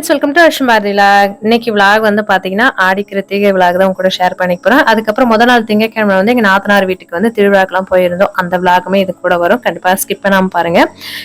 Friends welcome to Ashma vlog இன்னைக்கு vlog வந்து பார்த்தீங்கன்னா ஆடி கிருத்திகை விலாக் தான் உங்க கூட ஷேர் பண்ணிக்க போகிறேன் அதுக்கப்புறம் முத நாள் திங்கக்கிழமை வந்து எங்கள் நாத்தனார் வீட்டுக்கு வந்து திருவிழாக்கெல்லாம் போயிருந்தோம். அந்த விலாகுமே இது கூட வரும். கண்டிப்பாக ஸ்கிப் பண்ணாமல் பாருங்க.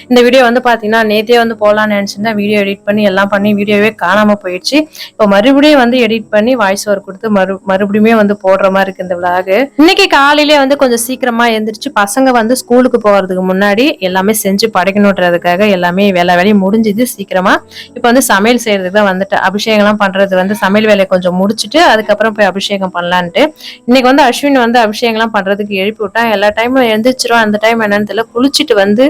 இந்த வீடியோ வந்து பார்த்தீங்கன்னா நேத்தே வந்து போகலான்னு நினச்சிருந்தேன். வீடியோ எடிட் பண்ணி எல்லாம் பண்ணி வீடியோவே காணாமல் போயிடுச்சு. இப்போ மறுபடியும் வந்து எடிட் பண்ணி வாய்ஸ் ஓவர் கொடுத்து மறு மறுபடியுமே வந்து போடுற மாதிரி இருக்கு இந்த விலாகு இன்னைக்கு காலையிலே வந்து கொஞ்சம் சீக்கிரமா எழுந்திரிச்சு பசங்க வந்து ஸ்கூலுக்கு போகிறதுக்கு முன்னாடி எல்லாமே செஞ்சு படைக்கணுன்றதுக்காக எல்லாமே வேலை வேலையும் முடிஞ்சுது சீக்கிரமா. இப்போ வந்து சமையல் செய்யறதுக்கு தான் வந்துட்டு அபிஷேகம்லாம் பண்றது வந்து சமையல் வேலையை கொஞ்சம் முடிச்சுட்டு அதுக்கப்புறம் போய் அபிஷேகம் பண்ணலான்ட்டு. இன்னைக்கு வந்து அஸ்வின் வந்து அபிஷேகம்லாம் பண்றதுக்கு எழுப்பி விட்டான். எல்லா டைமும் எழுந்திரிச்சிரும் அந்த டைம் என்னன்னு தெரியல. குளிச்சுட்டு வந்து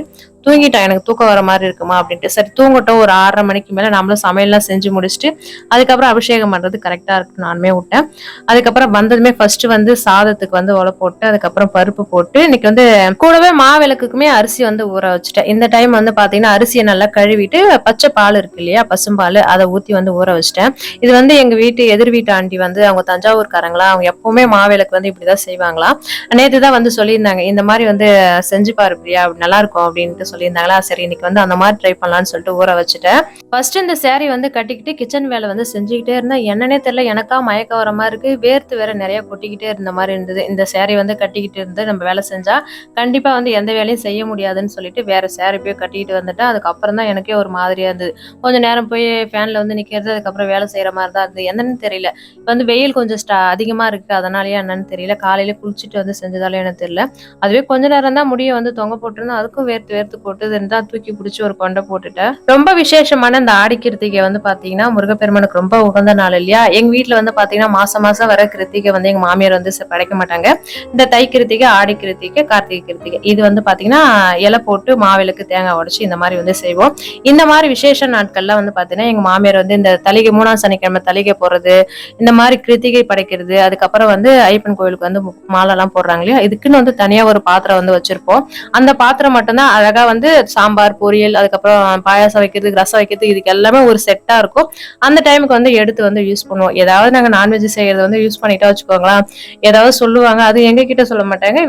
தூங்கிட்டான் எனக்கு தூக்கம் வர மாதிரி இருக்குமா அப்படின்ட்டு. சரி தூங்கட்டும். ஒரு ஆறரை மணிக்கு மேலே நம்மளும் சமையல்லாம் செஞ்சு முடிச்சுட்டு அதுக்கப்புறம் அபிஷேகம் பண்ணுறது கரெக்டாக இருக்கு நானுமே விட்டேன். அதுக்கப்புறம் வந்ததுமே ஃபர்ஸ்ட் வந்து சாதத்துக்கு வந்து உலை போட்டு அதுக்கப்புறம் பருப்பு போட்டு இன்னைக்கு வந்து கூடவே மாவிளக்குக்குமே அரிசி வந்து ஊற வச்சுட்டேன். இந்த டைம் வந்து பார்த்தீங்கன்னா அரிசியை நல்லா கழுவிட்டு பச்சை பால் இருக்கு இல்லையா பசும்பால் அதை ஊற்றி வந்து ஊற வச்சுட்டேன். இது வந்து எங்கள் வீட்டு எதிர் வீட்டு ஆண்டி வந்து அவங்க தஞ்சாவூர்காரங்களா அவங்க எப்பவுமே மாவிளக்கு வந்து இப்படிதான் செய்வாங்களா. நேற்று தான் வந்து சொல்லியிருந்தாங்க இந்த மாதிரி வந்து செஞ்சு பாரு பிரியா நல்லா இருக்கும் அப்படின்ட்டு சொல்லியிருந்தாங்களா? சரி இன்னைக்கு வந்து அந்த மாதிரி ட்ரை பண்ணலாம்னு சொல்லிட்டு ஊற வச்சுட்டேன். ஃபர்ஸ்ட் இந்த சேரீ வந்து கட்டிக்கிட்டு கிச்சன் வேலை வந்து செஞ்சுக்கிட்டே இருந்தேன். என்னன்னே தெரியல எனக்கா மயக்க வர மாதிரி இருக்கு. வேர்த்து வேற நிறைய கொட்டிக்கிட்டே இருந்த மாதிரி இருந்தது. இந்த சேரீ வந்து கட்டிக்கிட்டு இருந்து நம்ம வேலை செஞ்சா கண்டிப்பா வந்து எந்த வேலையும் செய்ய முடியாதுன்னு சொல்லிட்டு வேற சேரீ போய் கட்டிக்கிட்டு வந்துட்டேன். அதுக்கப்புறம் தான் எனக்கே ஒரு மாதிரியா இருந்தது. கொஞ்ச நேரம் போய் ஃபேன்ல வந்து நிக்கிறது அதுக்கப்புறம் வேலை செய்யற மாதிரி தான் இருந்தது. என்னன்னு தெரியல. இப்போ வந்து வெயில் கொஞ்சம் ஸ்டா அதிகமா இருக்கு. அதனாலயே என்னன்னு தெரியல. காலையில குளிச்சுட்டு வந்து செஞ்சதாலே எனக்கு தெரியல. அதுவே கொஞ்ச நேரம் தான் முடிய வந்து தொங்க போட்டிருந்தேன். அதுக்கும் வேர்த்து வேர்த்து போட்டு தான் தூக்கி பிடிச்சி ஒரு கொண்டை போட்டுட்டேன். ரொம்ப விசேஷமான இந்த ஆடி கிருத்திகை வந்து பாத்தீங்கன்னா முருகப்பெருமனுக்கு ரொம்ப உகந்த நாள் இல்லையா? எங்க வீட்டுல வந்து பாத்தீங்கன்னா மாசம் மாசம் வர கிருத்திகை வந்து எங்க மாமியார் வந்து படைக்க மாட்டாங்க. இந்த தை கிருத்திகை ஆடி கிருத்திகை கார்த்திகை கிருத்திகை. இது வந்து பாத்தீங்கன்னா இலை போட்டு மாவிளக்கு தேங்காய் உடைச்சு இந்த மாதிரி வந்து செய்வோம். இந்த மாதிரி விசேஷ நாட்கள்லாம் வந்து பாத்தீங்கன்னா எங்க மாமியார் வந்து இந்த தலிகை மூணாம் சனிக்கிழமை தலிகை போடுறது இந்த மாதிரி கிருத்திகை படைக்கிறது அதுக்கப்புறம் வந்து ஐயப்பன் கோயிலுக்கு வந்து மாலை எல்லாம் போடுறாங்க இல்லையா? இதுக்குன்னு வந்து தனியா ஒரு பாத்திரம் வந்து வச்சிருப்போம். அந்த பாத்திரம் மட்டும்தான் அழகா வந்து சாம்பார் பொரியல் அதுக்கப்புறம் பாயாசம் வைக்கிறதுக்கு ரசம் வைக்கிறதுக்கு இதுக்கு எல்லாமே ஒரு செட்டாக இருக்கும். அந்த டைமுக்கு வந்து எடுத்து வந்து யூஸ் பண்ணுவோம். ஏதாவது நாங்கள் நான்வெஜ் செய்யறது வந்து யூஸ் பண்ணிட்டா வச்சுக்கோங்களேன். ஏதாவது சொல்லுவாங்க அது எங்ககிட்ட சொல்ல மாட்டாங்க.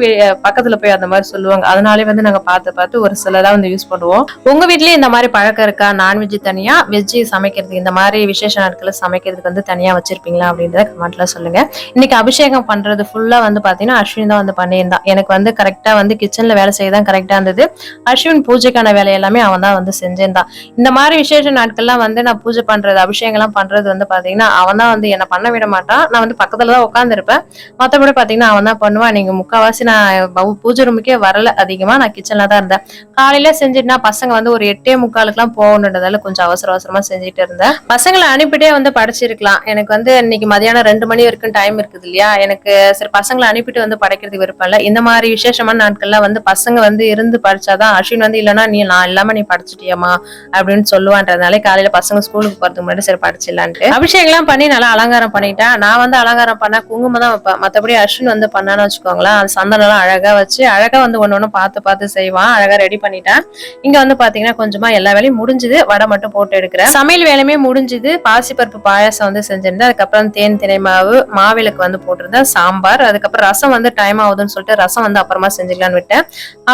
பக்கத்தில் போய் அந்த மாதிரி சொல்லுவாங்க. அதனாலே வந்து நாங்கள் பார்த்து பார்த்து ஒரு சிலதாக வந்து யூஸ் பண்ணுவோம். உங்க வீட்லயே இந்த மாதிரி பழக்கம் இருக்கா? நான்வெஜ் தனியாக வெஜ் சமைக்கிறதுக்கு இந்த மாதிரி விசேஷ நாட்களில் சமைக்கிறதுக்கு வந்து தனியாக வச்சிருப்பீங்களா? அப்படின்றத கமெண்ட்ல சொல்லுங்க. இன்னைக்கு அபிஷேகம் பண்றது ஃபுல்லாக வந்து பார்த்தீங்கன்னா அஸ்வின் தான் வந்து பண்ணியிருந்தான். எனக்கு வந்து கரெக்டாக வந்து கிச்சனில் வேலை செய்ய தான் கரெக்டாக இருந்தது. அஸ்வின் பூஜைக்கான வேலை எல்லாமே அவன் தான் வந்து செஞ்சிருந்தான் இந்த மாதிரி விசேஷ நாட்கள்லாம் வந்து நான் பூஜை பண்றது அபிஷேகம்லாம் பண்றது வந்து பாத்தீங்கன்னா அவன் தான் வந்து என்ன பண்ண விட மாட்டான். நான் வந்து பக்கத்துல தான் உட்காந்துருப்பேன் மற்றபடி பாத்தீங்கன்னா அவன் தான் பண்ணுவான். நீங்க முக்காவாசி நான் பவு- பூஜை ரூமுக்கே வரல. அதிகமா நான் கிச்சன்ல தான் இருந்தேன். காலையில செஞ்சுட்டுனா பசங்க வந்து ஒரு எட்டே முக்காலுக்குலாம் போகணுன்றதால கொஞ்சம் அவசர அவசரமா செஞ்சுட்டு இருந்தேன். பசங்களை அனுப்பிட்டே வந்து படைச்சிருக்கலாம். எனக்கு வந்து இன்னைக்கு மதியானம் ரெண்டு மணி வரைக்கும் டைம் இருக்குது இல்லையா? எனக்கு சரி பசங்களை அனுப்பிட்டு வந்து படைக்கிறதுக்கு விருப்பம் இல்லை. இந்த மாதிரி விசேஷமான நாட்கள்ல வந்து பசங்க வந்து இருந்து படிச்சாதான் டியூன் வந்து இல்லைன்னா நீ நான் இல்லாம நீ படிச்சிட்டியம்மா அப்படின்னு சொல்லுவான்றதுனால காலையில பசங்க ஸ்கூலுக்கு போறதுக்கு முன்னாடி சரி படிச்சிடலான்ட்டு. அபிஷேகம் எல்லாம் பண்ணி நல்லா அலங்காரம் பண்ணிட்டேன். நான் வந்து அலங்காரம் பண்ண குங்குமம் தான் வைப்பேன். மத்தபடி அஸ்வின் வந்து பண்ணான்னு வச்சுக்கோங்களேன். அது சந்தனம் எல்லாம் அழகா வச்சு அழகா வந்து ஒண்ணு ஒண்ணு பார்த்து பார்த்து செய்வான். அழகா ரெடி பண்ணிட்டேன். இங்க வந்து பாத்தீங்கன்னா கொஞ்சமா எல்லா வேலையும் முடிஞ்சுது. வடை மட்டும் போட்டு எடுக்கிறேன். சமையல் வேலையுமே முடிஞ்சுது. பாசிப்பருப்பு பாயாசம் வந்து செஞ்சிருந்தேன். அதுக்கப்புறம் தேன் தினை மாவு மாவிளக்கு வந்து போட்டிருந்தேன். சாம்பார். அதுக்கப்புறம் ரசம் வந்து டைம் ஆகுதுன்னு சொல்லிட்டு ரசம் வந்து அப்புறமா செஞ்சுக்கலான்னு விட்டேன்.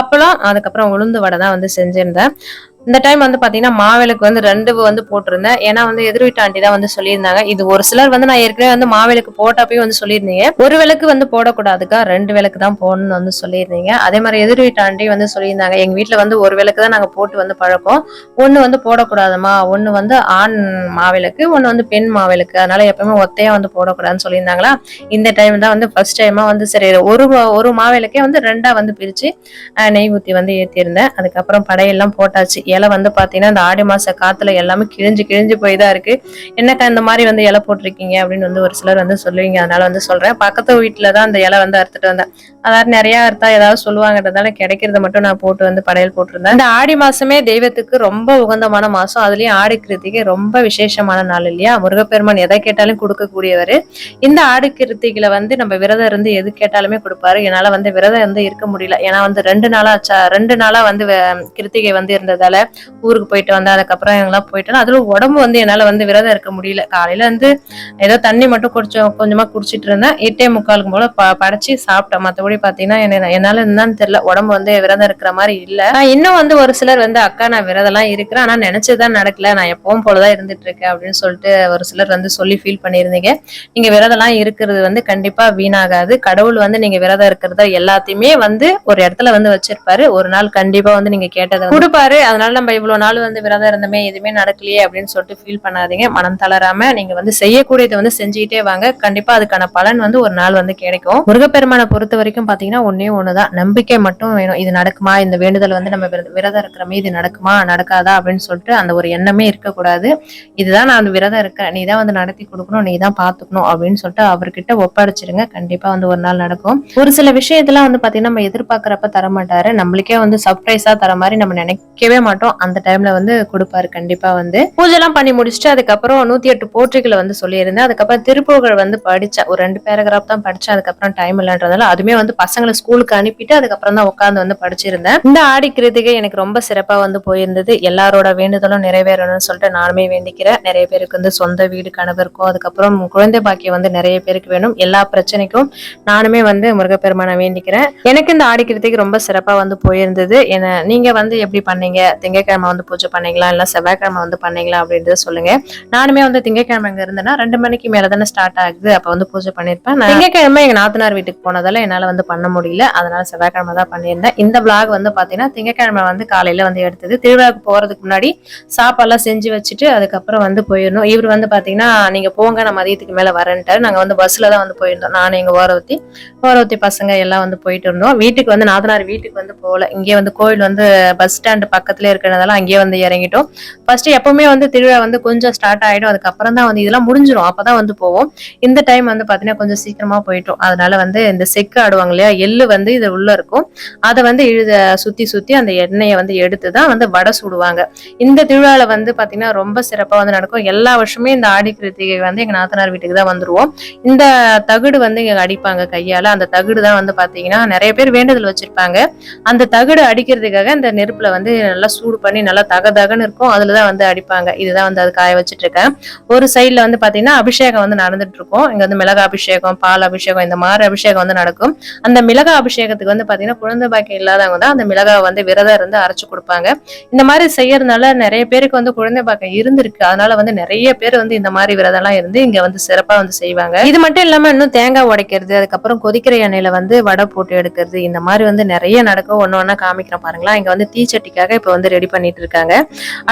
அப்பளம் அதுக்கப்புறம் உளுந்து வடை தான் வந்து செஞ்சிருந்தேன். இந்த டைம் வந்து பாத்தீங்கன்னா மாவிளக்கு வந்து ரெண்டு வந்து போட்டிருந்தேன். ஏன்னா வந்து எதிர் வீட்டு ஆண்டி தான் வந்து சொல்லியிருந்தாங்க. இது ஒரு சிலர் வந்து நான் ஏற்கனவே வந்து மாவிளக்கு போட்டப்பையும் வந்து சொல்லியிருந்தீங்க. ஒரு விளக்கு வந்து போடக்கூடாதுக்கா? ரெண்டு விளக்கு தான் போடணும்னு வந்து சொல்லியிருந்தீங்க. அதே மாதிரி எதிர் வீட்டு ஆண்டி வந்து சொல்லியிருந்தாங்க எங்க வீட்டில் வந்து ஒரு விளக்கு தான் நாங்க போட்டு வந்து பழக்கம். ஒண்ணு வந்து போடக்கூடாதுமா? ஒண்ணு வந்து ஆண் மாவிளக்கு ஒண்ணு வந்து பெண் மாவிளக்கு அதனால எப்பவுமே ஒத்தையா வந்து போடக்கூடாதுன்னு சொல்லியிருந்தாங்களா? இந்த டைம் தான் வந்து ஃபர்ஸ்ட் டைமா வந்து சரி ஒரு ஒரு மாவிளக்கே வந்து ரெண்டா வந்து பிரிச்சு நெய் ஊத்தி வந்து ஏற்றியிருந்தேன் அதுக்கப்புறம் படையெல்லாம் போட்டாச்சு. இலை வந்து பார்த்தீங்கன்னா இந்த ஆடி மாச காத்துல எல்லாமே கிழிஞ்சு கிழிஞ்சு போய் தான் இருக்கு. என்னக்கா இந்த மாதிரி வந்து இலை போட்டிருக்கீங்க? அப்படின்னு வந்து ஒரு சிலர் வந்து சொல்லுவீங்க. அதனால வந்து சொல்றேன். பக்கத்து வீட்டில் தான் அந்த இலை வந்து அறுத்துட்டு வந்தேன். அதாவது நிறைய அறுத்தா ஏதாவது சொல்லுவாங்கன்றதால கிடைக்கிறத மட்டும் நான் போட்டு வந்து படையல் போட்டிருந்தேன். இந்த ஆடி மாசமே தெய்வத்துக்கு ரொம்ப உகந்தமான மாசம். அதுலயும் ஆடி கிருத்திகை ரொம்ப விசேஷமான நாள் இல்லையா? முருகப்பெருமான் எதை கேட்டாலும் கொடுக்கக்கூடியவர். இந்த ஆடி கிருத்திகளை வந்து நம்ம விரதம் இருந்து எது கேட்டாலுமே கொடுப்பாரு. என்னால வந்து விரதம் வந்து இருக்க முடியல. ஏன்னா வந்து ரெண்டு நாளா ரெண்டு நாளா வந்து கிருத்திகை வந்து இருந்ததால ஊருக்கு போயிட்டு வந்தேன் அதுக்கப்புறம் எங்கெல்லாம் போயிட்டேன். அதுல உடம்பு வந்து என்னால வந்து விரதம் இருக்க முடியல. காலையில வந்து ஏதோ தண்ணி மட்டும் குடிச்சோம் கொஞ்சமா குடிச்சிட்டு இருந்தேன். எட்டே முக்காலுக்கு போல ப படைச்சு சாப்பிட்டேன். மற்றபடி பாத்தீங்கன்னா என்ன என்னால என்னன்னு தெரியல. உடம்பு வந்து விரதம் இருக்கிற மாதிரி இல்ல. இன்னும் வந்து ஒரு சிலர் வந்து அக்கா நான் விரதம்லாம் இருக்கிறேன். ஆனா நினைச்சதுதான் நடக்கல. நான் எப்பவும் போலதான் இருந்துட்டு இருக்கேன். அப்படின்னு சொல்லிட்டு ஒரு சிலர் வந்து சொல்லி ஃபீல் பண்ணியிருந்தீங்க. நீங்க விரதம்லாம் இருக்கிறது வந்து கண்டிப்பா வீணாகாது. கடவுள் வந்து நீங்க விரதம் இருக்கிறத எல்லாத்தையுமே வந்து ஒரு இடத்துல வந்து வச்சிருப்பாரு. ஒரு நாள் கண்டிப்பா வந்து நீங்க கேட்டதை கொடுப்பாரு. அதனால நம்ம இவ்வளவு நாள் வந்து விரதம் இருந்தமே எதுவுமே நடக்கலையே அப்படின்னு சொல்லிட்டு ஃபீல் பண்ணாதீங்க. மனம் தளராம நீங்க வந்து செய்யக்கூடியதை வந்து செஞ்சுக்கிட்டே வாங்க. கண்டிப்பா அதுக்கான பலன் வந்து ஒரு நாள் வந்து கிடைக்கும். முருகப்பெருமானை பொறுத்த வரைக்கும் பாத்தீங்கன்னா ஒன்னே ஒண்ணுதான். நம்பிக்கை மட்டும் வேணும். இது நடக்குமா? இந்த வேண்டுதல் வந்து நம்ம விரதம் இருக்கிறமே இது நடக்குமா? நடக்காதா? அப்படின்னு சொல்லிட்டு அந்த ஒரு எண்ணமே இருக்கக்கூடாது. இதுதான் நான் விரதம் இருக்கேன் நீ தான் வந்து நடத்தி கொடுக்கணும். நீ தான் பாத்துக்கணும் அப்படின்னு சொல்லிட்டு அவர்கிட்ட ஒப்படைச்சிருங்க. கண்டிப்பா வந்து ஒரு நாள் நடக்கும். ஒரு சில விஷயத்தெல்லாம் வந்து பாத்தீங்கன்னா நம்ம எதிர்பார்க்கறப்ப தர மாட்டாரு நம்மளுக்கே வந்து சர்ப்ரைஸா தர மாதிரி நம்ம நினைக்கவே மாட்டோம். அந்த டைம்ல வந்து கொடுப்பாரு. கண்டிப்பா வந்து பூஜை எல்லாம் பண்ணி முடிச்சுட்டு அதுக்கப்புறம் நூத்தி எட்டு போற்றிகளை வந்து சொல்லியிருந்தேன். அதுக்கப்புறம் திருப்புகழ் வந்து படிச்சேன் ஒரு ரெண்டு பேராகிராஃப் தான் படிச்சேன். அதுக்கப்புறம் டைம் இல்லைன்றதால அதுமே வந்து பசங்களை ஸ்கூலுக்கு அனுப்பிட்டு அதுக்கப்புறம் தான் உட்காந்து வந்து படிச்சிருந்தேன். இந்த ஆடி கிருத்திகை எனக்கு ரொம்ப சிறப்பா வந்து போயிருந்தது. எல்லாரோட வேண்டுதலும் நிறைவேறணும்னு சொல்லிட்டு நானுமே வேண்டிக்கிறேன். நிறைய பேருக்கு வந்து சொந்த வீடு கணவருக்கும் அதுக்கப்புறம் குழந்தை பாக்கியம் வந்து நிறைய பேருக்கு வேணும். எல்லா பிரச்சனைக்கும் நானுமே வந்து முருகப்பெருமானை வேண்டிக்கிறேன். எனக்கு இந்த ஆடி கிருத்திகை ரொம்ப சிறப்பா வந்து போயிருந்தது. என்ன நீங்க வந்து எப்படி பண்ணீங்க? திங்கக்கிழமை வந்து பூஜை பண்ணீங்களா? இல்ல செவ்வாய்க்கிழமை வந்து பண்ணீங்களா? அப்படின்றத சொல்லுங்க. நானுமே வந்து திங்கட்கிழமை இங்க இருந்தேன்னா ரெண்டு மணிக்கு மேல தானே ஸ்டார்ட் ஆகுது. அப்ப வந்து பூஜை பண்ணிருப்பேன். நான் திங்கக்கிழமை எங்க நாத்தனார் வீட்டுக்கு போனதால என்னால வந்து பண்ண முடியல. அதனால செவ்வாய்க்கிழமை தான் பண்ணியிருந்தேன். இந்த vlog வந்து பாத்தீங்கன்னா திங்கக்கிழமை வந்து காலையில வந்து எடுத்தது. திருவிழாவுக்கு போறதுக்கு முன்னாடி சாப்பாடுலாம் செஞ்சு வச்சுட்டு அதுக்கப்புறம் வந்து போயிடணும். இவர் வந்து பாத்தீங்கன்னா நீங்க போங்க நான் மதியத்துக்கு மேல வரேன்ட்டாரு நாங்க வந்து பஸ்ல தான் வந்து போயிருந்தோம். நான் எங்க ஓரவத்தி ஓரவத்தி பசங்க எல்லாம் வந்து போயிட்டு இருந்தோம். வீட்டுக்கு வந்து நாத்தனார் வீட்டுக்கு வந்து போகல. இங்கே வந்து கோயில் வந்து பஸ் ஸ்டாண்ட் பக்கத்துல இருக்கிறதால அங்கேயே வந்து இறங்கிட்டோம். ஃபர்ஸ்ட் எப்பவுமே வந்து திருவிழா வந்து கொஞ்சம் ஸ்டார்ட் ஆயிடும். அதுக்கப்புறம் தான் வந்து இதெல்லாம் முடிஞ்சிடும் அப்பதான் வந்து போவோம். இந்த டைம் வந்து பாத்தீங்கன்னா கொஞ்சம் சீக்கிரமா போயிட்டோம். அதனால வந்து இந்த செக்கு ஆடுவாங்க இல்லையா எள்ளு வந்து இது உள்ள இருக்கும். அதை வந்து இழுத சுத்தி சுத்தி அந்த எண்ணெயை வந்து எடுத்து தான் வந்து வடை சுடுவாங்க. இந்த திருவிழால வந்து பாத்தீங்கன்னா ரொம்ப சிறப்பா வந்து நடக்கும். எல்லா வருஷமே இந்த ஆடி கிருத்திகை வந்து எங்க நாத்தனார் வீட்டுக்கு தான் வந்துருவோம். இந்த தகுடு வந்து இங்க அடிப்பாங்க கையால. அந்த தகுடு தான் வந்து பாத்தீங்கன்னா நிறைய பேர் வேண்டுதல் வச்சிருப்பாங்க. அந்த தகுடு அடிக்கிறதுக்காக இந்த நெருப்புல வந்து நல்லா சூடு பண்ணி நல்லா தக தகன்னு இருக்கும். அதுலதான் வந்து அடிப்பாங்க. இதுதான் வந்து அது காய வச்சுட்டு இருக்கேன் ஒரு சைடில் வந்து பார்த்தீங்கன்னா அபிஷேகம் வந்து நடந்துட்டு இருக்கும். இங்கே வந்து மிளகா அபிஷேகம் பால் அபிஷேகம் இந்த மாதிரி அபிஷேகம் வந்து நடக்கும். அந்த மிளகா அபிஷேகத்துக்கு வந்து பார்த்தீங்கன்னா குழந்தை பாக்கியம் இல்லாதவங்க தான் அந்த மிளகாவை வந்து விரதம் இருந்து அரைச்சு கொடுப்பாங்க. இந்த மாதிரி செய்யறதுனால நிறைய பேருக்கு வந்து குழந்தை பாக்கியம் இருந்திருக்கு. அதனால வந்து நிறைய பேர் வந்து இந்த மாதிரி விரதம்லாம் இருந்து இங்க வந்து சிறப்பாக வந்து செய்வாங்க. இது மட்டும் இல்லாமல் இன்னும் தேங்காய் உடைக்கிறது அதுக்கப்புறம் கொதிக்கிற எண்ணெயில வந்து வடை போட்டு எடுக்கிறது இந்த மாதிரி வந்து நிறைய நடக்கும். ஒன்று ஒன்றா காமிக்கிறேன் பாருங்களா இங்கே வந்து தீச்சட்டிக்காக இப்போ வந்து ரெடி பண்ணிட்டு இருக்காங்க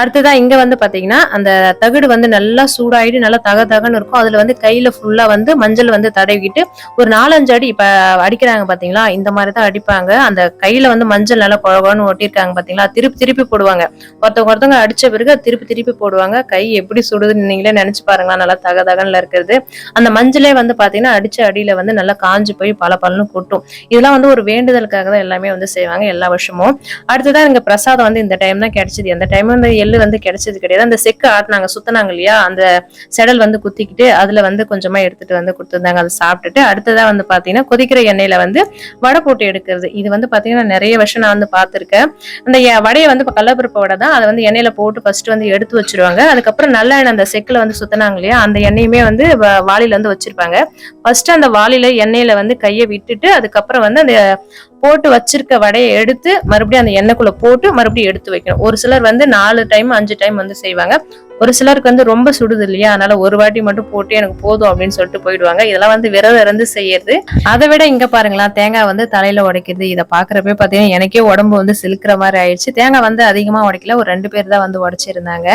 அடுத்ததா இங்க வந்து பாத்தீங்கன்னா அந்த தகுடு வந்து நல்லா சூடாயிட்டு நல்லா தக தகன்னு இருக்கும். அதுல வந்து கையில ஃபுல்லா வந்து மஞ்சள் வந்து தடவிக்கிட்டு ஒரு நாலஞ்சு அடி இப்ப அடிக்கிறாங்க பாத்தீங்களா? இந்த மாதிரி தான் அடிப்பாங்க. அந்த கையில வந்து மஞ்சள் நல்லா குழகுன்னு ஒட்டிருக்காங்க பாத்தீங்களா? திருப்பி திருப்பி போடுவாங்க. ஒருத்தவங்க ஒருத்தவங்க அடிச்ச பிறகு திருப்பி திருப்பி போடுவாங்க. கை எப்படி சுடுதுன்னு நீங்களே நினைச்சு பாருங்களா நல்லா தக தகன்ல இருக்கிறது. அந்த மஞ்சளே வந்து பாத்தீங்கன்னா அடிச்ச அடியில வந்து நல்லா காஞ்சு போய் பல பலன்னு கொட்டும். இதெல்லாம் வந்து ஒரு வேண்டுதலுக்காக தான் எல்லாமே வந்து செய்வாங்க எல்லா வருஷமும். அடுத்ததான் இங்க பிரசாதம் வந்து இந்த டைம் தான் கிடைச்சது. அந்த டைம் வந்து எள்ளு வந்து கிடைச்சது கிடையாது. அந்த செக்கு ஆட்டினாங்க சுத்தினாங்க இல்லையா? அந்த செடல் வந்து குத்திக்கிட்டு அதுல வந்து கொஞ்சமா எடுத்துட்டு வந்து கொடுத்துருந்தாங்க. அதை சாப்பிட்டுட்டு அடுத்ததா வந்து பாத்தீங்கன்னா கொதிக்கிற எண்ணெயில வந்து வடை போட்டு எடுக்கிறது. இது வந்து பாத்தீங்கன்னா நிறைய வருஷம் நான் வந்து பார்த்திருக்கேன். அந்த வடையை வந்து கல்லப்பருப்பு வடை தான். அதை வந்து எண்ணெயில போட்டு ஃபர்ஸ்ட் வந்து எடுத்து வச்சிருவாங்க. அதுக்கப்புறம் நல்ல எண்ணெய் அந்த செக்குல வந்து சுத்தினாங்க இல்லையா? அந்த எண்ணெயுமே வந்து வ- வாளியில வந்து வச்சிருப்பாங்க. ஃபர்ஸ்ட் அந்த வாளியில எண்ணெயில வந்து கையை விட்டுட்டு அதுக்கப்புறம் வந்து அந்த போட்டு வச்சிருக்க வடையை எடுத்து மறுபடியும் அந்த எண்ணெய்க்குள்ள போட்டு மறுபடியும் எடுத்து வைக்கணும். ஒரு சிலர் வந்து நாலு டைம் அஞ்சு டைம் வந்து செய்வாங்க. ஒரு சிலருக்கு வந்து ரொம்ப சுடுது இல்லையா? அதனால ஒரு வாட்டி மட்டும் போட்டு எனக்கு போதும் அப்படின்னு சொல்லிட்டு போயிடுவாங்க. இதெல்லாம் வந்து விரதம் இருந்து செய்யறது. அதை விட இங்க பாருங்களேன் தேங்காய் வந்து தலையில உடைக்கிறது. இதை பாக்குறப்ப பாத்தீங்கன்னா எனக்கே உடம்பு வந்து சிலுக்கிற மாதிரி ஆயிடுச்சு. தேங்காய் வந்து அதிகமா உடைக்கல. ஒரு ரெண்டு பேர் தான் வந்து உடைச்சிருந்தாங்க.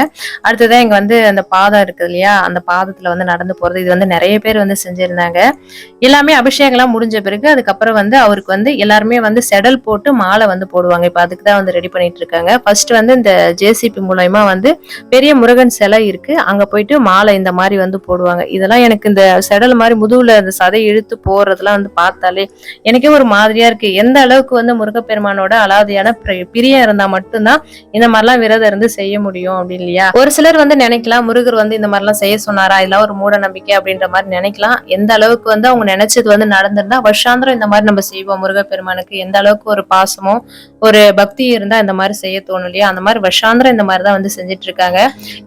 அடுத்ததான் இங்க வந்து அந்த பாதம் இருக்குது இல்லையா? அந்த பாதத்துல வந்து நடந்து போறது. இது வந்து நிறைய பேர் வந்து செஞ்சிருந்தாங்க. எல்லாமே அபிஷேகம்லாம் முடிஞ்ச பிறகு அதுக்கப்புறம் வந்து அவருக்கு வந்து எல்லாருமே வந்து செடல் போட்டு மாலை வந்து போடுவாங்க. இப்ப அதுக்கு தான் வந்து ரெடி பண்ணிட்டு இருக்காங்க. ஃபர்ஸ்ட் வந்து இந்த ஜேசிபி மூலயமா வந்து பெரிய முருகன் சிலை இருக்கு. அங்க போயிட்டு மாலை இந்த மாதிரி வந்து போடுவாங்க. இதெல்லாம் எனக்கு இந்த செடல் மாதிரி முதுகுல அந்த சதை இழுத்து போறதெல்லாம் வந்து பார்த்தாலே எனக்கே ஒரு மாதிரியா இருக்கு. எந்த அளவுக்கு வந்து முருகப்பெருமானோட அலாதியான பிரியம் இருந்தா மட்டும்தான் இந்த மாதிரிலாம் விரதம் இருந்து செய்ய முடியும் அப்படின்னு இல்லையா? ஒரு சிலர் வந்து நினைக்கலாம் முருகர் வந்து இந்த மாதிரிலாம் செய்ய சொன்னாரா? இதெல்லாம் ஒரு மூட நம்பிக்கை அப்படின்ற மாதிரி நினைக்கலாம். எந்த அளவுக்கு வந்து அவங்க நினைச்சது வந்து நடந்திருந்தா வருஷாந்திரம் இந்த மாதிரி நம்ம செய்வோம் முருகப்பெருமானுக்கு. எந்த அளவுக்கு ஒரு பாசமும் ஒரு பக்தி இருந்தா இந்த மாதிரி செய்ய தோணும் இல்லையா? அந்த மாதிரி வருஷாந்திரம் இந்த மாதிரி தான் வந்து செஞ்சுட்டு இருக்காங்க.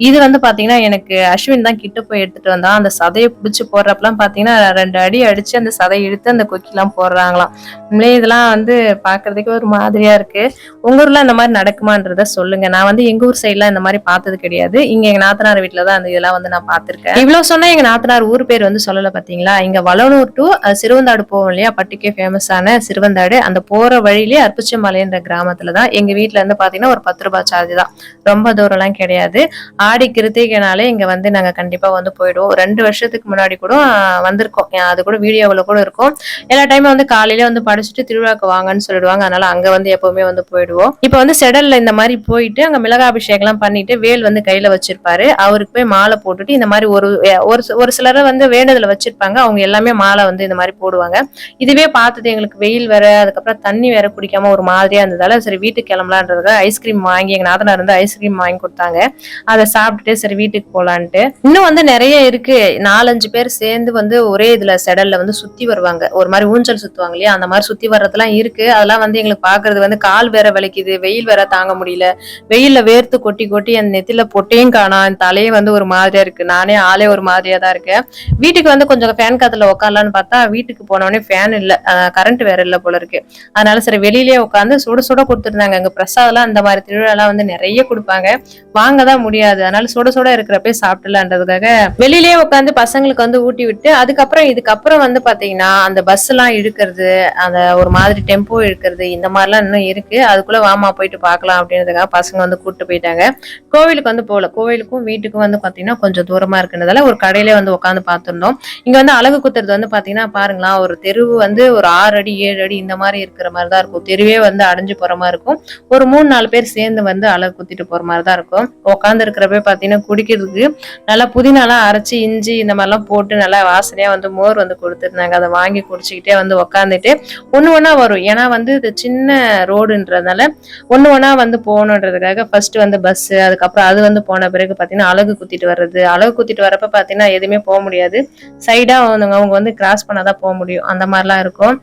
இது வந்து பாத்தீங்கன்னா எனக்கு அஸ்வின் தான் கிட்ட போய் எடுத்துட்டு வந்தான். அந்த சதையை பிடிச்சி போடுறப்பெல்லாம் பாத்தீங்கன்னா ரெண்டு அடி அடிச்சு அந்த சதையை இழுத்து அந்த கொக்கிலாம் போடுறாங்களாம். உண்மையிலே இதெல்லாம் வந்து பாக்குறதுக்கு ஒரு மாதிரியா இருக்கு. உங்க ஊர்ல இந்த மாதிரி நடக்குமான்றத சொல்லுங்க. நான் வந்து எங்க ஊர் சைட்லாம் இந்த மாதிரி பார்த்தது கிடையாது. இங்க எங்க நாத்தனார் வீட்டுல தான் அந்த இதெல்லாம் வந்து நான் பார்த்திருக்கேன். இவ்வளவு சொன்னா எங்க நாத்தனார் ஊர் பேர் வந்து சொல்லல பாத்தீங்களா? இங்க வளனூர் டு சிறுவந்தாடு போவோம் இல்லையா? பட்டிக்கே ஃபேமஸான சிறுவந்தாடு. அந்த போற வழியிலே அற்புச்சமலைன்ற கிராமத்துல தான் எங்க வீட்டுல இருந்து பாத்தீங்கன்னா ஒரு பத்து ரூபாய் சார்ஜ் தான். ரொம்ப தூரம்லாம் கிடையாது. ஆடி கிருத்திகைனாலே இங்க வந்து நாங்க கண்டிப்பா வந்து போயிடுவோம். ரெண்டு வருஷத்துக்கு முன்னாடி கூட வந்திருக்கோம். அது கூட வீடியோவில் கூட இருக்கும். எல்லா டைமும் வந்து காலையில வந்து படிச்சுட்டு திருவிழாக்கு வாங்கன்னு சொல்லிடுவாங்க. அதனால அங்க வந்து எப்பவுமே வந்து போயிடுவோம். இப்போ வந்து செடல்ல இந்த மாதிரி போயிட்டு அங்க மிளகாபிஷேகம்லாம் பண்ணிட்டு வேல் வந்து கையில வச்சிருப்பாரு. அவருக்கு போய் மாலை போட்டுட்டு இந்த மாதிரி ஒரு ஒரு சிலரை ஒரு வந்து வேண்டுதல வச்சிருப்பாங்க. அவங்க எல்லாமே மாலை வந்து இந்த மாதிரி போடுவாங்க. இதுவே பார்த்தது எங்களுக்கு வெயில் வேற அதுக்கப்புறம் தண்ணி வேற குடிக்காம ஒரு மாதிரியா இருந்ததால சரி வீட்டுக்கு கிளம்பலான்றதுக்காக ஐஸ்கிரீம் வாங்கி எங்க நாதனார் இருந்து ஐஸ்கிரீம் வாங்கி கொடுத்தாங்க. அதை சாப்பிட்டுட்டு சரி வீட்டுக்கு போலான்ட்டு. இன்னும் வந்து நிறைய இருக்கு. நாலஞ்சு பேர் சேர்ந்து வந்து ஒரே இதுல செடல்ல வந்து சுத்தி வருவாங்க. ஒரு மாதிரி ஊஞ்சல் சுத்துவாங்க இல்லையா? அந்த மாதிரி சுத்தி வர்றதெல்லாம் இருக்கு. அதெல்லாம் வந்து எங்களுக்கு பாக்குறது வந்து கால் வேற வலிக்குது வெயில் வேற தாங்க முடியல. வெயில்ல வேர்த்து கொட்டி கொட்டி அந்த நெத்தில பொட்டையும் காணா அந்த தலையே வந்து ஒரு மாதிரியா இருக்கு. நானே ஆளே ஒரு மாதிரியா தான் இருக்கேன். வீட்டுக்கு வந்து கொஞ்சம் ஃபேன் காத்துல உட்காரலான்னு பார்த்தா வீட்டுக்கு போனோடனே ஃபேன் இல்ல. கரண்ட் வேற இல்ல போல இருக்கு. அதனால சரி வெளியிலேயே உட்காந்து சுட சுட கொடுத்துருந்தாங்க. அங்க பிரசாதம்லாம் இந்த மாதிரி திருவிழாலாம் வந்து நிறைய கொடுப்பாங்க. வாங்க தான் முடியாது. அதனால சுட சுட இருக்கிறப்பே சாப்பிடலான்றதுக்காக வெளியிலே உட்காந்து பசங்களுக்கு வந்து ஊட்டி விட்டு அதுக்கப்புறம் இதுக்கப்புறம் வந்து பாத்தீங்கன்னா அந்த பஸ் எல்லாம் இழுக்கிறது அந்த ஒரு மாதிரி டெம்போ இழுக்கிறது இந்த மாதிரிலாம் இன்னும் இருக்கு. அதுக்குள்ள வாமா போயிட்டு பார்க்கலாம் அப்படின்றதுக்காக பசங்க வந்து கூப்பிட்டு போயிட்டாங்க. கோவிலுக்கு வந்து போகல. கோவிலுக்கும் வீட்டுக்கும் வந்து பாத்தீங்கன்னா கொஞ்சம் தூரமா இருக்குன்றதால ஒரு கடையிலே வந்து உட்காந்து பார்த்துருந்தோம். இங்க வந்து அழகு குத்துறது வந்து பாத்தீங்கன்னா பாருங்களா ஒரு தெருவு வந்து ஒரு ஆறு அடி ஏழு அடி இந்த மாதிரி இருக்கிற மாதிரி தான் இருக்கும். தெருவே வந்து அடைஞ்சு போற மாதிரி இருக்கும். ஒரு மூணு நாலு பேர் சேர்ந்து வந்து அழகு குத்திட்டு போற மாதிரி தான் இருக்கும். உட்காந்து இருக்கிறப்ப பாத்தீங்கன்னா குடிக்கிறதுக்கு நல்லா புதினாலாம் அரைச்சி இஞ்சி இந்த மாதிரிலாம் போட்டு நல்லா வாசனையா வந்து மோர் வந்து கொடுத்துருந்தாங்க. அதை வாங்கி குடிச்சிக்கிட்டே வந்து உட்காந்துட்டு ஒன்று ஒன்றா வரும். ஏன்னா வந்து இது சின்ன ரோடுன்றதுனால ஒன்று ஒன்றா வந்து போகணுன்றதுக்காக ஃபர்ஸ்ட் வந்து பஸ்ஸு அதுக்கப்புறம் அது வந்து போன பிறகு பாத்தீங்கன்னா அழகு குத்திட்டு வர்றது. அழகு குத்திட்டு வரப்ப பாத்தீங்கன்னா எதுவுமே போக முடியாது. சைடா அவங்க அவங்க வந்து கிராஸ் பண்ணாதான் போக முடியும். அந்த மாதிரிலாம் இருக்கும்.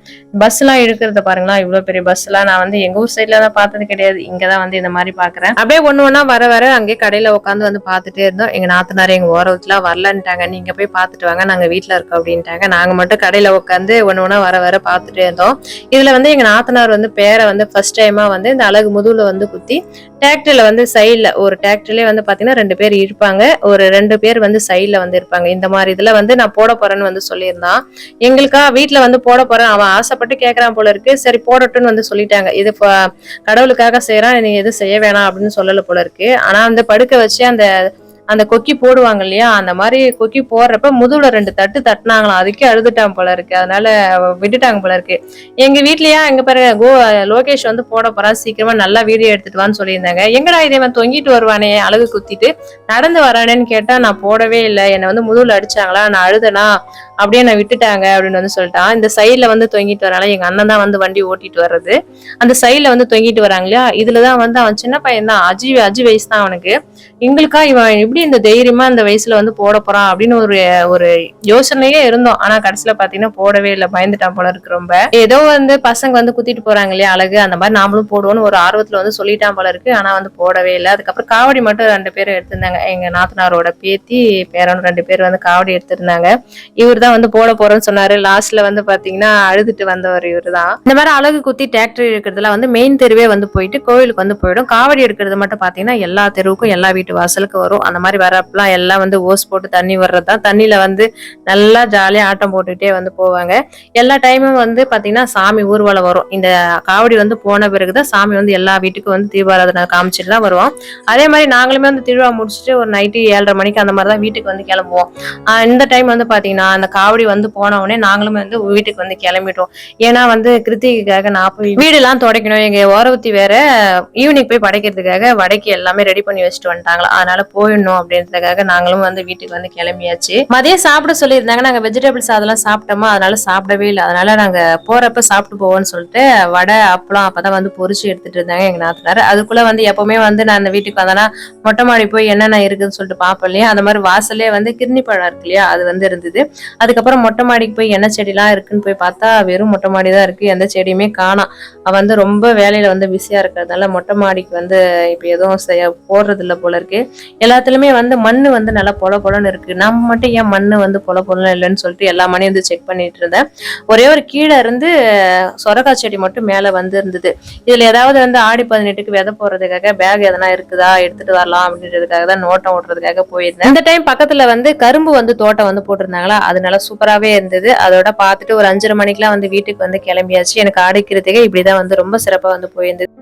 பஸ் எல்லாம் இழுக்கிறத பாருங்களா இவ்வளவு பெரிய பஸ் எல்லாம் நான் வந்து எங்க ஊர் சைட்ல தான் பார்த்தது கிடையாது. இங்கதான் வந்து இந்த மாதிரி பார்க்குறேன் அப்படியே ஒன்று ஒண்ணா வர வர அங்கேயே கடையில் உட்காந்து வந்து பார்த்துட்டே இருந்தோம். எங்க நாத்தனார் எங்க ஓரத்துல வரலன்ட்டாங்க. நீங்க போய் பார்த்துட்டு வாங்க நாங்க வீட்டில் இருக்கோம் அப்படின்ட்டாங்க. நாங்க மட்டும் கடையில உட்காந்து ஒண்ணு ஒன்றா வர வர பார்த்துட்டே இருந்தோம். இதுல வந்து எங்க நாத்தனார் வந்து பேரை வந்து ஃபர்ஸ்ட் டைமாக வந்து இந்த அழகு முதுகுல வந்து குத்தி டிராக்டர்ல வந்து சைடில் ஒரு டிராக்டர்லேயே வந்து பார்த்தீங்கன்னா ரெண்டு பேர் இருப்பாங்க. ஒரு ரெண்டு பேர் வந்து சைடில் வந்து இருப்பாங்க. இந்த மாதிரி இதில் வந்து நான் போட போறேன்னு வந்து சொல்லியிருந்தான். எங்களுக்கா வீட்டில் வந்து போட போறேன். அவன் ஆசைப்பட்டு கேட்குறான் போல இருக்கு. சரி போடட்டும்னு வந்து சொல்லிட்டாங்க. இது கடவுளுக்காக செய்கிறான் நீ எதுவும் செய்ய வேணாம் அப்படின்னு சொல்லலை போல இருக்கு. ஆனால் அந்த படுக்க வச்சு அந்த அந்த கொக்கி போடுவாங்க இல்லையா? அந்த மாதிரி கொக்கி போடுறப்ப முதுகுல ரெண்டு தட்டு தட்டினாங்களாம். அதுக்கே அழுதுட்டான் போல இருக்கு. அதனால விட்டுட்டாங்க போல இருக்கு. எங்க வீட்லயா? எங்க பாரு கோ லோகேஷ் வந்து போட போறா. சீக்கிரமா நல்லா வீடியோ எடுத்துட்டு வான்னு சொல்லியிருந்தாங்க. எங்கடா இதை இவன் தொங்கிட்டு வருவானே? அழகு குத்திட்டு நடந்து வரானேன்னு கேட்டா நான் போடவே இல்லை. என்னை வந்து முதுகுல அடிச்சாங்களா? நான் அழுதனா? அப்படியே நான் விட்டுட்டாங்க அப்படின்னு வந்து சொல்லிட்டான். இந்த சைடில் வந்து தொங்கிட்டு வராங்களா எங்கள் அண்ணன் தான் வந்து வண்டி ஓட்டிட்டு வர்றது. அந்த சைடில் வந்து தொங்கிட்டு வராங்க இல்லையா? தான் வந்து அவன் சின்ன பையன் தான். அஜி அஜி வயசு தான் அவனுக்கு. எங்களுக்கா இவன் எப்படி இந்த தைரியமாக இந்த வயசில் வந்து போட போகிறான் அப்படின்னு ஒரு ஒரு யோசனையே இருந்தோம். ஆனால் கடைசியில் பார்த்தீங்கன்னா போடவே இல்லை. பயந்துட்டான் போல இருக்கு ரொம்ப. ஏதோ வந்து பசங்க வந்து குத்திட்டு போகிறாங்க இல்லையா அழகு? அந்த மாதிரி நாமளும் போடுவோம்னு ஒரு ஆர்வத்தில் வந்து சொல்லிட்டான் போல இருக்கு. ஆனால் வந்து போடவே இல்லை. அதுக்கப்புறம் காவடி மட்டும் ரெண்டு பேரும் எடுத்திருந்தாங்க. எங்கள் நாத்தனாரோட பேத்தி பேரன் ரெண்டு பேர் வந்து காவடி எடுத்திருந்தாங்க. இவர் தான் வந்து போட போறேன்னு சொன்னாரு. லாஸ்ட்ல வந்து பாத்தீங்கன்னா அழுதுட்டு வந்தவர் இவர் தான் இந்த மாதிரி அழகு குத்தி டிராக்டர் இருக்கிறதுல வந்து மெயின் தெருவே வந்து போயிட்டு கோவிலுக்கு வந்து போயிடும். காவடி எடுக்கிறது மட்டும் பாத்தீங்கன்னா எல்லா தெருவுக்கும் எல்லா வீட்டு வாசலுக்கு வரும். அந்த மாதிரி வரப்பெல்லாம் எல்லாம் வந்து ஓஸ் போட்டு தண்ணி வர்றது தான் தண்ணியில வந்து நல்லா ஜாலியா ஆட்டம் போட்டுட்டே வந்து போவாங்க. எல்லா டைமும் வந்து பாத்தீங்கன்னா சாமி ஊர்வலம் வரும். இந்த காவடி வந்து போன பிறகுதான் சாமி வந்து எல்லா வீட்டுக்கும் வந்து தீபாராதனை காமிச்சிட்டு தான் வருவோம் அதே மாதிரி நாங்களுமே வந்து திருவிழா முடிச்சுட்டு ஒரு நைட்டு ஏழரை மணிக்கு அந்த மாதிரி தான் வீட்டுக்கு வந்து கிளம்புவோம். இந்த டைம் வந்து பாத்தீங்கன்னா அந்த காவடி வந்து போன உடனே நாங்களும் வந்து வீட்டுக்கு வந்து கிளம்பிட்டோம். ஏன்னா வந்து கிருத்திகைக்காக நான் போய் வீடெல்லாம் துடைக்கணும். எங்க ஓரவத்தி வேற ஈவினிங் போய் படைக்கிறதுக்காக வடைக்கு எல்லாமே ரெடி பண்ணி வச்சுட்டு வந்துட்டாங்களா. அதனால போயிடணும் அப்படின்றதுக்காக நாங்களும் வந்து வீட்டுக்கு வந்து கிளம்பியாச்சு. மதியம் சாப்பிட சொல்லியிருந்தாங்க. நாங்க வெஜிடபிள்ஸ் அதெல்லாம் சாப்பிட்டோமா? அதனால சாப்பிடவே இல்லை. அதனால நாங்க போறப்ப சாப்பிட்டு போவோம்னு சொல்லிட்டு வடை அப்பளம் அப்பதான் வந்து பொறிச்சு எடுத்துட்டு இருந்தாங்க எங்க நாத்தனார். அதுக்குள்ள வந்து எப்பவுமே வந்து நான் அந்த வீட்டுக்கு வந்தேன்னா மொட்டை மாடி போய் என்னென்ன இருக்குன்னு சொல்லிட்டு பார்ப்போம் இல்லையா? அந்த மாதிரி வாசல்லே வந்து கிர்னி பழம் இருக்கு இல்லையா? அது வந்து இருந்தது. அதுக்கப்புறம் மொட்டை மாடிக்கு போய் என்ன செடிலாம் இருக்குன்னு போய் பார்த்தா வெறும் மொட்டை மாடி தான் இருக்கு. எந்த செடியுமே காணாம் அவள் வந்து ரொம்ப வேலையில வந்து பிஸியா இருக்கிறதுனால மொட்டை மாடிக்கு வந்து இப்போ எதுவும் செய்ய போடுறது இல்ல போல இருக்கு. எல்லாத்துலயுமே வந்து மண் வந்து நல்லா பொல பொலன்னு இருக்கு. நம்ம மட்டும் ஏன் மண் வந்து பொல பொலன்னு இல்லைன்னு சொல்லிட்டு எல்லா மணியும் வந்து செக் பண்ணிட்டு இருந்தேன். ஒரே ஒரு கீழே இருந்து சொரக்காய் செடி மட்டும் மேலே வந்து இருந்தது. இதுல ஏதாவது வந்து ஆடி பதினெட்டுக்கு விதை போடுறதுக்காக பேக் எதனா இருக்குதா? எடுத்துட்டு வரலாம் அப்படின்றதுக்காக தான் நோட்டம் ஓட்டுறதுக்காக போயிருந்தேன். இந்த டைம் பக்கத்துல வந்து கரும்பு வந்து தோட்டம் வந்து போட்டிருந்தாங்களா? அதனால நல்லா சூப்பராகவே இருந்தது. அதோட பார்த்துட்டு ஒரு அஞ்சரை மணிக்கெலாம் வந்து வீட்டுக்கு வந்து கிளம்பியாச்சு. எனக்கு ஆடிக்கிறதுக்கே இப்படிதான் வந்து ரொம்ப சிறப்பாக வந்து போயிருந்தது.